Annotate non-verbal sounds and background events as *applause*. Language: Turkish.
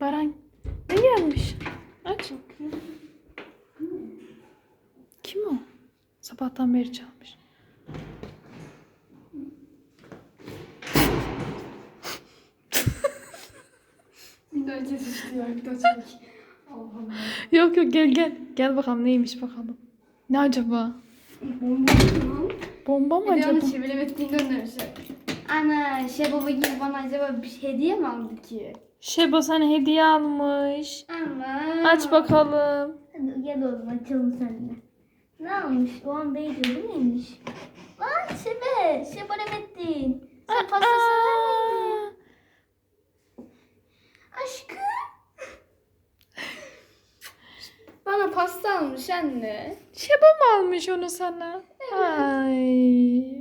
Baran ne gelmiş? Aç. Kim o? Sabahtan beri çalmış. Önce *laughs* düştüler bir de Yok yok gel gel. Gel bakalım neymiş bakalım. Ne acaba? Bomba mı? Bomba mı acaba? Bir de onu çeviremedik. Dil gönderecek. Ana şey baba gibi bana acaba bir hediye mi aldı ki? Şebo sana hediye almış. Ama. Aç bakalım. Hadi gel oğlum açalım seninle. Ne almış? O an bey diyor neymiş? Lan Şebe, Şebe Remettin. Sen pasta sever miydin? Aşkım. Bana pasta almış anne. Şebo mu almış onu sana? Ay.